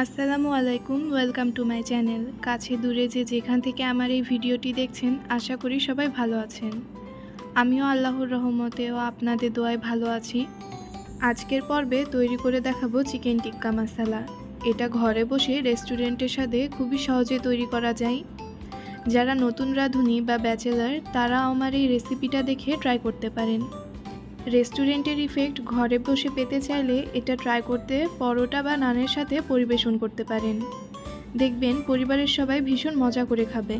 আসসালামু আলাইকুম, welcome to my channel. কাছে দূরে যে যেখান থেকে আমার এই ভিডিওটি দেখছেন, আশা করি সবাই ভালো আছেন। আমিও আল্লাহর রহমতে ও আপনাদের দোয়ায় ভালো আছি। আজকের পর্বে তৈরি করে দেখাবো চিকেন টিক্কা মশালা। এটা ঘরে বসে রেস্টুরেন্টের সাথে খুবই সহজে তৈরি করা যায়। যারা নতুন রাঁধুনি বা ব্যাচেলার তারা আমার এই রেসিপিটা দেখে ট্রাই করতে পারেন। রেস্টুরেন্টের ইফেক্ট ঘরে বসে পেতে চাইলে এটা ট্রাই করতে পরোটা বা নানের সাথে পরিবেশন করতে পারেন। দেখবেন পরিবারের সবাই ভীষণ মজা করে খাবে।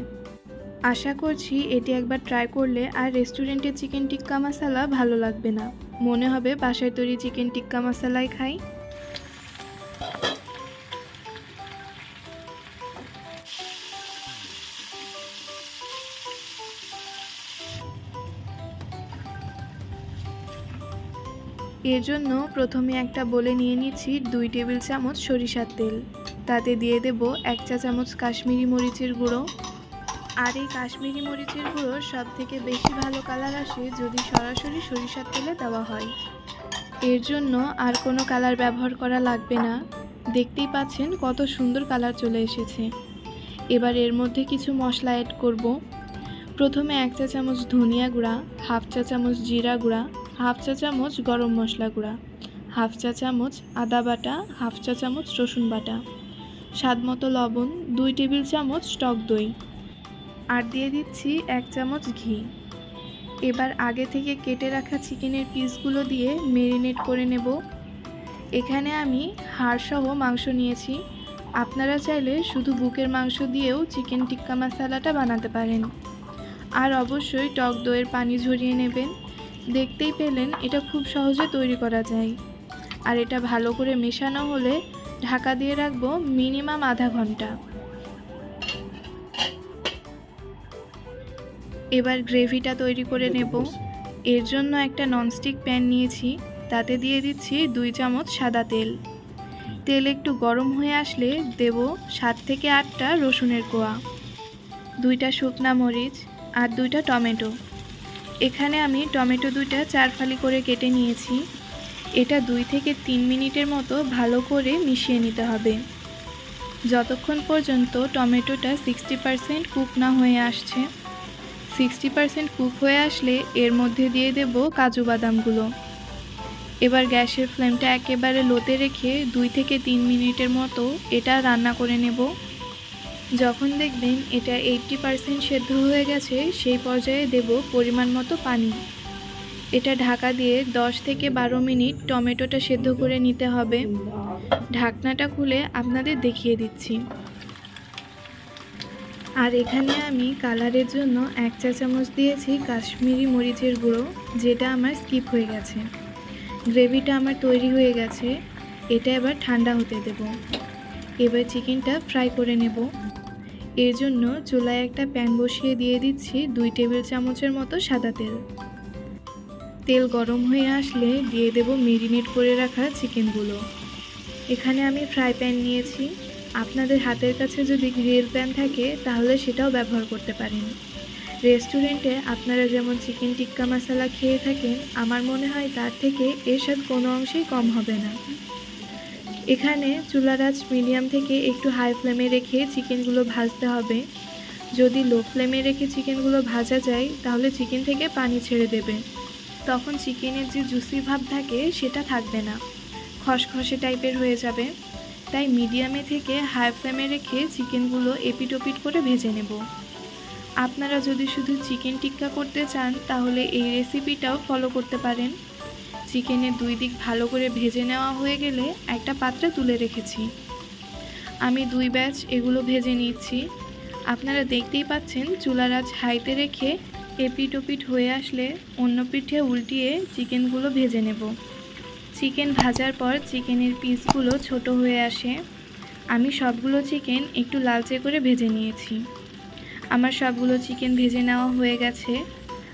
আশা করছি এটি একবার ট্রাই করলে আর রেস্টুরেন্টের চিকেন টিক্কা মশালা ভালো লাগবে না। মনে হবে বাসায় তৈরি চিকেন টিক্কা মশালাই খাই। এর জন্য প্রথমে একটা বলে নিয়ে নিচ্ছি দুই টেবিল চামচ সরিষার তেল। তাতে দিয়ে দেব এক চা চামচ কাশ্মীরি মরিচের গুঁড়ো। আর এই কাশ্মীরি মরিচের গুঁড়ো সব থেকে বেশি ভালো কালার আসে যদি সরাসরি সরিষার তেলে দেওয়া হয়। এর জন্য আর কোনো কালার ব্যবহার করা লাগবে না। দেখতেই পাচ্ছেন কত সুন্দর কালার চলে এসেছে। এবার এর মধ্যে কিছু মশলা অ্যাড করব। প্রথমে এক চা চামচ ধনিয়া গুঁড়া, হাফ চা চামচ জিরা গুঁড়া হাফ চা চামচ গরম মশলা গুঁড়া, হাফ চা চামচ আদা বাটা, হাফ চা চামচ রসুন বাটা। স্বাদ মতো লবণ, দুই টেবিল চামচ টক দই। আর দিয়ে দিচ্ছি এক চামচ ঘি। এবার আগে থেকে কেটে রাখা চিকেনের পিসগুলো দিয়ে মেরিনেট করে নেব। এখানে আমি হাড়সহ মাংস নিয়েছি। আপনারা চাইলে শুধু বুকের মাংস দিয়েও চিকেন টিক্কা মশালাটা বানাতে পারেন। আর অবশ্যই টক দইয়ের পানি ঝরিয়ে নেবেন। দেখতেই পেলেন এটা খুব সহজে তৈরি করা যায়। আর এটা ভালো করে মেশানো হলে ঢাকা দিয়ে রাখব মিনিমাম আধা ঘণ্টা। এবার গ্রেভিটা তৈরি করে নেব। এর জন্য একটা ননস্টিক প্যান নিয়েছি তাতে দিয়ে দিচ্ছি দুই চামচ সাদা তেল। তেল একটু গরম হয়ে আসলে দেব সাত থেকে আটটা রসুনের কোয়া দুইটা শুকনা মরিচ আর দুইটা টমেটো। এখানে আমি টমেটো দুইটা চার ফালি করে কেটে নিয়েছি। এটা দুই থেকে তিন মিনিটের মতো ভালো করে মিশিয়ে নিতে হবে। যতক্ষণ পর্যন্ত টমেটোটা সিক্সটি পারসেন্ট কুক না হয়ে আসছে, সিক্সটি পারসেন্ট কুক হয়ে আসলে এর মধ্যে দিয়ে দেব কাজু বাদামগুলো। এবার গ্যাসের ফ্লেমটা একেবারে লোতে রেখে দুই থেকে তিন মিনিটের মতো এটা রান্না করে নেব। যখন দেখবেন এটা এইটটি পারসেন্ট সেদ্ধ হয়ে গেছে, সেই পর্যায়ে দেব পরিমাণ মতো পানি। এটা ঢাকা দিয়ে 10 থেকে বারো মিনিট টমেটোটা সেদ্ধ করে নিতে হবে। ঢাকনাটা খুলে আপনাদের দেখিয়ে দিচ্ছি। আর এখানে আমি কালারের জন্য এক চা চামচ দিয়েছি কাশ্মীরি মরিচের গুঁড়ো, যেটা আমার স্কিপ হয়ে গেছে। গ্রেভিটা আমার তৈরি হয়ে গেছে। এটা এবার ঠান্ডা হতে দেব। এবার চিকেনটা ফ্রাই করে নেব। এর জন্য চুলায় একটা প্যান বসিয়ে দিয়ে দিচ্ছি দুই টেবিল চামচের মতো সাদা তেল। তেল গরম হয়ে আসলে দিয়ে দেব মেরিনেট করে রাখা চিকেনগুলো। এখানে আমি ফ্রাই প্যান নিয়েছি। আপনাদের হাতের কাছে যদি গ্রিল প্যান থাকে, তাহলে সেটাও ব্যবহার করতে পারেন। রেস্টুরেন্টে আপনারা যেমন চিকেন টিক্কা মশলা খেয়ে থাকেন, আমার মনে হয় তার থেকে এর স্বাদ কোনো অংশেই কম হবে না। এখানে চুলার আঁচ মিডিয়াম থেকে একটু হাই ফ্লেমে রেখে চিকেনগুলো ভাজতে হবে। যদি লো ফ্লেমে রেখে চিকেনগুলো ভাজা যায়, তাহলে চিকেন থেকে পানি ছেড়ে দেবে। তখন চিকেনের যে জুসি ভাব থাকে, সেটা থাকবে না। খসখসে টাইপের হয়ে যাবে। তাই মিডিয়ামে থেকে হাই ফ্লেমে রেখে চিকেনগুলো এপিট ওপিট করে ভেজে নেব। আপনারা যদি শুধু চিকেন টিক্কা করতে চান, তাহলে এই রেসিপিটাও ফলো করতে পারেন। চিকেনের দুই দিক ভালো করে ভেজে নেওয়া হয়ে গেলে একটা পাত্রে তুলে রেখেছি। আমি দুই ব্যাচ এগুলো ভেজে নিচ্ছি। আপনারা দেখতেই পাচ্ছেন চুলার আঁচ হাইতে রেখে এপিট ওপিট হয়ে আসলে অন্য পিঠে উল্টিয়ে চিকেনগুলো ভেজে নেব। চিকেন ভাজার পর চিকেনের পিসগুলো ছোট হয়ে আসে। আমি সবগুলো চিকেন একটু লালচে করে ভেজে নিয়েছি। আমার সবগুলো চিকেন ভেজে নেওয়া হয়ে গেছে।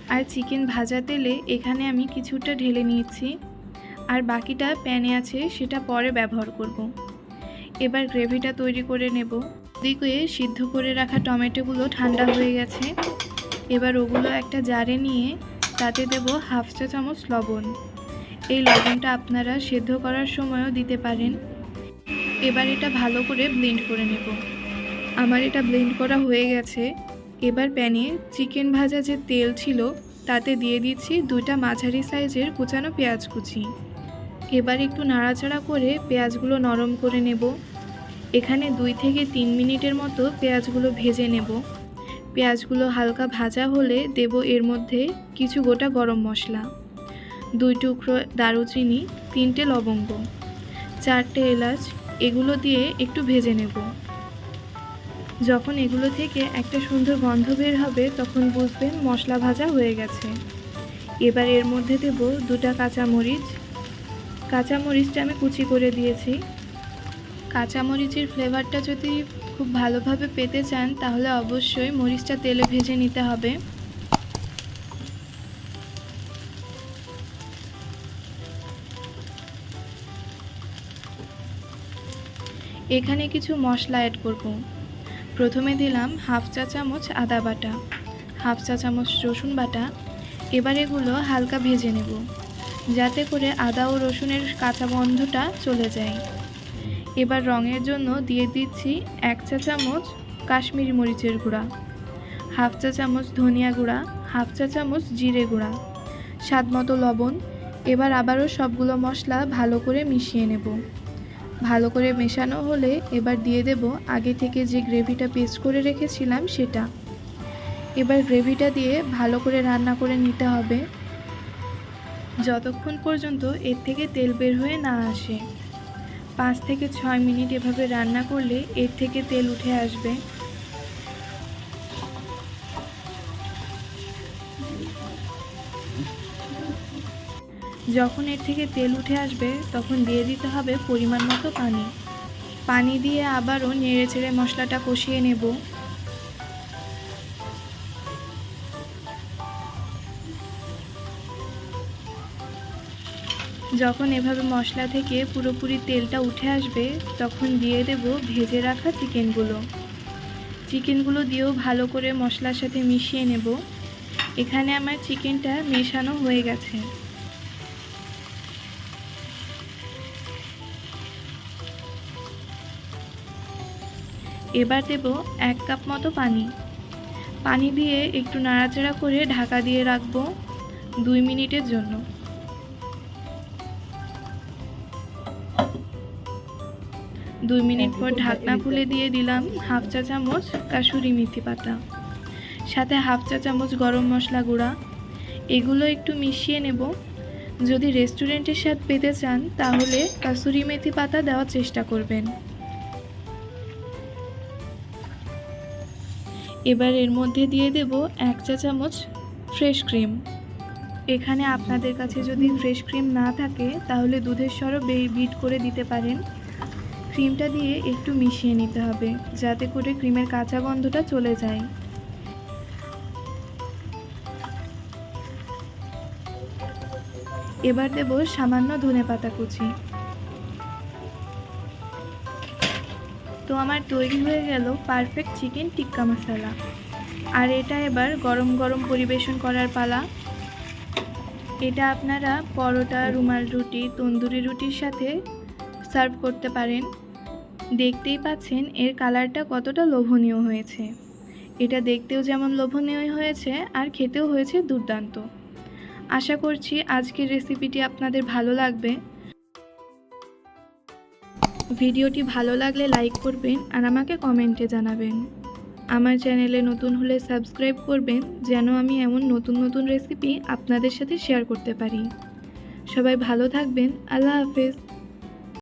আর চিকেন ভাজা তেলে এখানে আমি কিছুটা ঢেলে নিয়েছি। আর বাকিটা প্যানে আছে, সেটা পরে ব্যবহার করব। এবার গ্রেভিটা তৈরি করে নেব। দিকে সিদ্ধ করে রাখা টমেটোগুলো ঠান্ডা হয়ে গেছে। এবার ওগুলো একটা জারে নিয়ে তাতে দেব হাফ চা চামচ লবণ। এই লবণটা আপনারা সেদ্ধ করার সময়ও দিতে পারেন। এবার এটা ভালো করে ব্লেন্ড করে নেব। আমার এটা ব্লেন্ড করা হয়ে গেছে। এবার প্যানে চিকেন ভাজা যে তেল ছিল, তাতে দিয়ে দিচ্ছি দুইটা মাঝারি সাইজের কুচানো পেঁয়াজ কুচি। এবার একটু নাড়াচাড়া করে পেঁয়াজগুলো নরম করে নেব। এখানে দুই থেকে তিন মিনিটের মতো পেঁয়াজগুলো ভেজে নেব। পেঁয়াজগুলো হালকা ভাজা হলে দেব এর মধ্যে কিছু গোটা গরম মশলা, দুই টুকরো দারুচিনি, তিনটে লবঙ্গ, চারটে এলাচ, এগুলো দিয়ে একটু ভেজে নেব। যখন এগুলো থেকে একটা সুন্দর গন্ধ বের হবে, তখন বুঝবেন মশলা ভাজা হয়ে গেছে। এবার এর মধ্যে দেব দুটা কাঁচামরিচ। কাঁচামরিচটা আমি কুচি করে দিয়েছি। কাঁচামরিচের ফ্লেভারটা যদি খুব ভালোভাবে পেতে চান, তাহলে অবশ্যই মরিচটা তেলে ভেজে নিতে হবে। এখানে কিছু মশলা অ্যাড করব। প্রথমে দিলাম হাফ চা চামচ আদা বাটা, হাফ চা চামচ রসুন বাটা। এবার এগুলো হালকা ভেজে নেব, যাতে করে আদা ও রসুনের কাঁচা গন্ধটা চলে যায়। এবার রঙের জন্য দিয়ে দিচ্ছি এক চা চামচ কাশ্মীরি মরিচের গুঁড়া, হাফ চা চামচ ধনিয়া গুঁড়া, হাফ চা চামচ জিরে গুঁড়া, স্বাদ মতো লবণ। এবার আবারও সবগুলো মশলা ভালো করে মিশিয়ে নেব। ভালো করে মেশানো হলে এবার দিয়ে দেব আগে থেকে যে গ্রেভিটা পেস্ট করে রেখেছিলাম সেটা। এবার গ্রেভিটা দিয়ে ভালো করে রান্না করে নিতে হবে। যতক্ষণ পর্যন্ত এর থেকে তেল বের হয়ে না আসে। পাঁচ থেকে ছয় মিনিট এভাবে রান্না করলে এর থেকে তেল উঠে আসবে। যখন এর থেকে তেল উঠে আসবে, তখন দিয়ে দিতে হবে পরিমাণ মতো পানি। পানি দিয়ে আবারও নেড়ে চেড়ে মশলাটা কষিয়ে নেব। যখন এভাবে মশলা থেকে পুরোপুরি তেলটা উঠে আসবে, তখন দিয়ে দেব ভেজে রাখা চিকেনগুলো। চিকেনগুলো দিয়েও ভালো করে মশলার সাথে মিশিয়ে নেব। এখানে আমার চিকেনটা মেশানো হয়ে গেছে। এবার দেব এক কাপ মতো পানি। পানি দিয়ে একটু নাড়াচাড়া করে ঢাকা দিয়ে রাখব দুই মিনিটের জন্য। দুই মিনিট পর ঢাকনা খুলে দিয়ে দিলাম হাফ চা চামচ কাসুরি মেথি পাতা সাথে হাফ চা চামচ গরম মশলা গুঁড়া। এগুলো একটু মিশিয়ে নেব। যদি রেস্টুরেন্টের স্বাদ পেতে চান তাহলে কাসুরি মেথি পাতা দেওয়ার চেষ্টা করবেন। এবার এর মধ্যে দিয়ে দেব এক চা চামচ ফ্রেশ ক্রিম এখানে আপনাদের কাছে যদি ফ্রেশ ক্রিম না থাকে, তাহলে দুধের সরও বিট করে দিতে পারেন। ক্রিমটা দিয়ে একটু মিশিয়ে নিতে হবে, যাতে করে ক্রিমের কাঁচা গন্ধটা চলে যায়। এবার দেব সামান্য ধনে পাতা কুচি। তো আমার তৈরি হয়ে গেল পারফেক্ট চিকেন টিক্কা মশলা। আর এটা এবার গরম গরম পরিবেশন করার পালা। এটা আপনারা পরোটা, রুমাল রুটি, তন্দুরি রুটির সাথে সার্ভ করতে পারেন। দেখতেই পাচ্ছেন এর কালারটা কতটা লোভনীয় হয়েছে। এটা দেখতেও যেমন লোভনীয় হয়েছে আর খেতেও হয়েছে দুর্দান্ত। আশা করছি আজকের রেসিপিটি আপনাদের ভালো লাগবে। ভিডিওটি ভালো লাগলে লাইক করবেন আর আমাকে কমেন্টে জানাবেন। আমার চ্যানেলে নতুন হলে সাবস্ক্রাইব করবেন, যেন আমি এমন নতুন নতুন রেসিপি আপনাদের সাথে শেয়ার করতে পারি। সবাই ভালো থাকবেন, আল্লাহ হাফেজ।